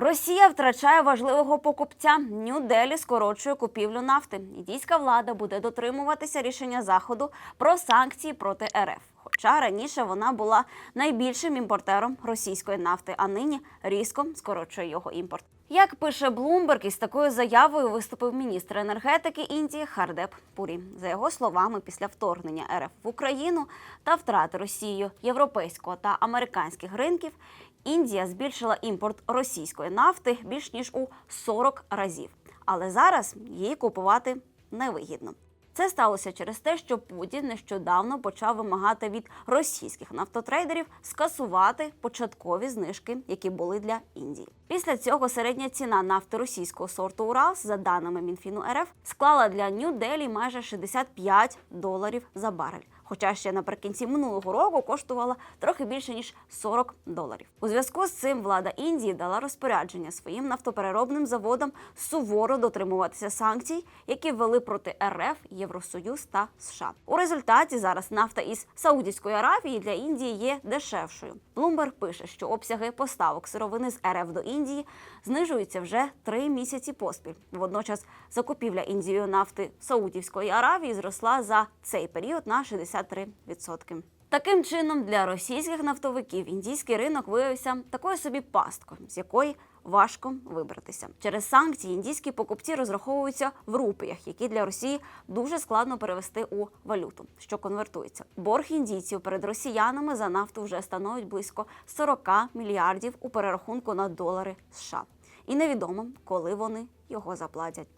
Росія втрачає важливого покупця. Нью-Делі скорочує купівлю нафти. Індійська влада буде дотримуватися рішення заходу про санкції проти РФ. Хоча раніше вона була найбільшим імпортером російської нафти, а нині різко скорочує його імпорт. Як пише Блумберг, із такою заявою виступив міністр енергетики Індії Хардеп Пурі. За його словами, після вторгнення РФ в Україну та втрати Росією європейського та американських ринків, Індія збільшила імпорт російської нафти більш ніж у 40 разів. Але зараз її купувати невигідно. Це сталося через те, що Путін нещодавно почав вимагати від російських нафтотрейдерів скасувати початкові знижки, які були для Індії. Після цього середня ціна нафти російського сорту Уралс, за даними Мінфіну РФ, склала для Нью-Делі майже 65 доларів за барель. Хоча ще наприкінці минулого року коштувала трохи більше ніж 40 доларів. У зв'язку з цим влада Індії дала розпорядження своїм нафтопереробним заводам суворо дотримуватися санкцій, які ввели проти РФ, Євросоюз та США. У результаті зараз нафта із Саудівської Аравії для Індії є дешевшою. Блумберг пише, що обсяги поставок сировини з РФ до Індії знижуються вже три місяці поспіль. Водночас закупівля Індією нафти Саудівської Аравії зросла за цей період на 63%. Таким чином, для російських нафтовиків індійський ринок виявився такою собі пасткою, з якої важко вибратися. Через санкції індійські покупці розраховуються в рупіях, які для Росії дуже складно перевести у валюту, що конвертується. Борг індійців перед росіянами за нафту вже становить близько 40 мільярдів у перерахунку на долари США. І невідомо, коли вони його заплатять.